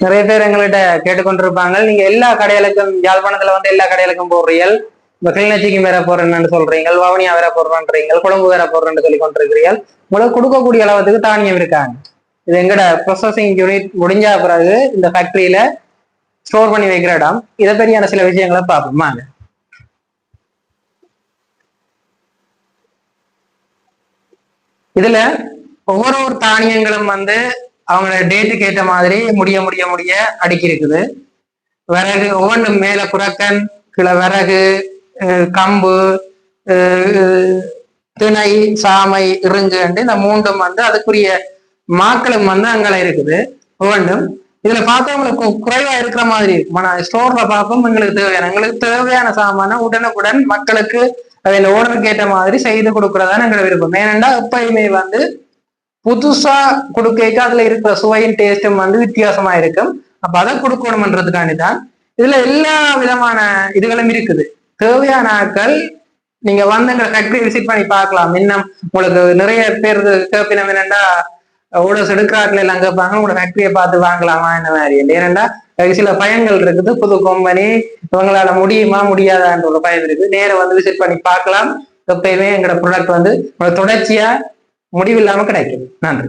நிறைய பேர் எங்கள்கிட்ட கேட்டுக்கொண்டிருப்பாங்க. நீங்க எல்லா கடைகளுக்கும் யாழ்ப்பாணத்துல வந்து எல்லா கடைகளுக்கும் போடுறீர்கள். இப்ப கிளிநொச்சிக்கும் வேற போடுறேன்னு சொல்றீங்க வவனியா வேற போடுறேன்றீங்க கொழும்பு வேற போடுறேன்னு சொல்லி கொண்டிருக்கிறீர்கள். உங்களுக்கு கொடுக்கக்கூடிய அளவுக்கு தானியம் இருக்காங்க. இது எங்கட ப்ரொசஸிங் யூனிட் முடிஞ்ச பிறகு இந்த ஃபேக்டரியில ஸ்டோர் பண்ணி வைக்கிற இடம். இதை பற்றியான சில விஷயங்களை பார்ப்போமா. இதுல ஒவ்வொரு ஒரு தானியங்களும் வந்து அவங்களோட டேட்டுக்கு ஏற்ற மாதிரி முடிய முடிய முடிய அடுக்கி இருக்குது. விறகு ஒவ்வொன்றும் மேல குரக்கன் கீழே விறகு கம்பு திணை சாமை இறுங்குண்டு இந்த மூன்றும் வந்து அதுக்குரிய மாக்களும் வந்து அங்கே இருக்குது. ஒவ்வொன்றும். இதுல பார்த்தவங்களுக்கு குறைவா இருக்கிற மாதிரி இருக்கும். ஆனா ஸ்டோர்ல பார்ப்போம் எங்களுக்கு தேவையான எங்களுக்கு தேவையான சாமான உடனுக்குடன் மக்களுக்கு அதில் ஓடருக்கு ஏற்ற மாதிரி செய்து கொடுக்கறதான எங்களை விருப்பம். ஏனென்றா எப்பயுமே வந்து புதுசா கொடுக்க அதுல இருக்கிற சுவையின் டேஸ்டும் வந்து வித்தியாசமா இருக்கும். அப்ப அதை கொடுக்கணும்ன்றதுக்காண்டி தான் இதுல எல்லா விதமான இதுகளும் இருக்குது. தேவையான ஆட்கள் நீங்க வந்து ஃபேக்டரி விசிட் பண்ணி பார்க்கலாம். இன்னும் உங்களுக்கு நிறைய பேர் கேப்பினம் என்னன்னா ஓடர்ஸ் செடுக்காட்டில் எல்லாம் கேட்பாங்க. உங்களோட ஃபேக்டரியை பார்த்து வாங்கலாமா என்ன மாதிரி? ஏனெண்டா சில பயன்கள் இருக்குது. புது கம்பெனி இவங்களால முடியுமா முடியாதான்ற ஒரு பயம் இருக்குது. நேரம் வந்து விசிட் பண்ணி பார்க்கலாம். எப்பயுமே எங்களோட ப்ராடக்ட் வந்து தொடர்ச்சியா முடிவில்லாம கிடைக்கும். நன்றி.